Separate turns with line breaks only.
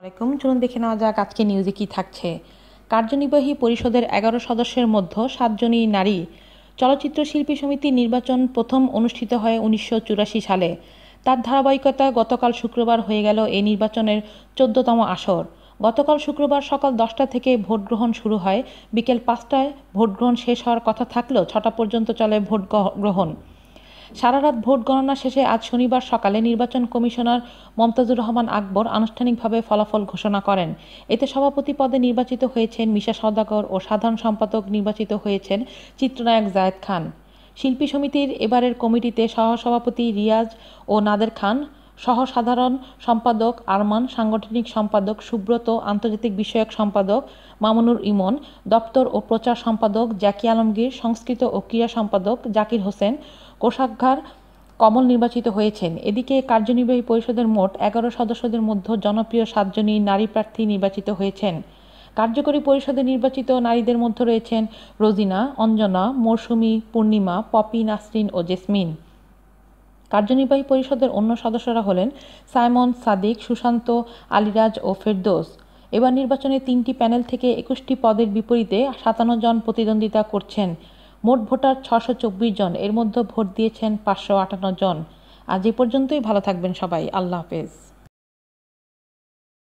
আলাইকুম। চলুন দেখে নেওয়া যাক আজকে নিউজে কি থাকছে। কার্যনির্বাহী পরিষদের এগারো সদস্যের মধ্যে সাতজনই নারী। চলচ্চিত্র শিল্পী সমিতির নির্বাচন প্রথম অনুষ্ঠিত হয় উনিশশো চুরাশি সালে। তার ধারাবাহিকতা গতকাল শুক্রবার হয়ে গেল এই নির্বাচনের চোদ্দতম আসর। গতকাল শুক্রবার সকাল দশটা থেকে ভোট গ্রহণ শুরু হয়। বিকেল পাঁচটায় ভোট গ্রহণ শেষ হওয়ার কথা থাকলেও ছটা পর্যন্ত চলে ভোট গ্রহণ সারা রাত ভোট গণনা শেষে আজ শনিবার সকালে নির্বাচন কমিশনার মমতাজুর রহমান আকবর আনুষ্ঠানিকভাবে ফলাফল ঘোষণা করেন। এতে সভাপতি পদে নির্বাচিত হয়েছেন মিশা সদাগর ও সাধারণ সম্পাদক নির্বাচিত হয়েছেন চিত্রনায়ক জায়েদ খান। শিল্পী সমিতির এবারের কমিটিতে সহসভাপতি রিয়াজ ও নাদের খান সহ সাধারণ সম্পাদক আরমান, সাংগঠনিক সম্পাদক সুব্রত, আন্তর্জাতিক বিষয়ক সম্পাদক মামুনুর ইমন, দপ্তর ও প্রচার সম্পাদক জাকি আলমগীর, সংস্কৃত ও ক্রীড়া সম্পাদক জাকির হোসেন কোষাগার কমল নির্বাচিত হয়েছেন। এদিকে কার্যনির্বাহী পরিষদের মোট এগারো সদস্যদের মধ্যে জনপ্রিয় সাতজনই নারী প্রার্থী নির্বাচিত হয়েছেন। কার্যকরী পরিষদে নির্বাচিত নারীদের মধ্যে রয়েছেন রোজিনা, অঞ্জনা, মৌসুমি, পূর্ণিমা, পপি, নাসরিন ও জেসমিন। কার্যনির্বাহী পরিষদের অন্য সদস্যরা হলেন সাইমন, সাদিক, সুশান্ত, আলিরাজ ও ফেরদোস। এবার নির্বাচনে তিনটি প্যানেল থেকে একুশটি পদের বিপরীতে সাতান্ন জন প্রতিদ্বন্দ্বিতা করছেন। মোট ভোটার ছশো চব্বিশ জন। এর মধ্যে ভোট দিয়েছেন পাঁচশো আটান্ন জন। আজ এ পর্যন্তই। ভালো থাকবেন সবাই। আল্লাহ হাফেজ।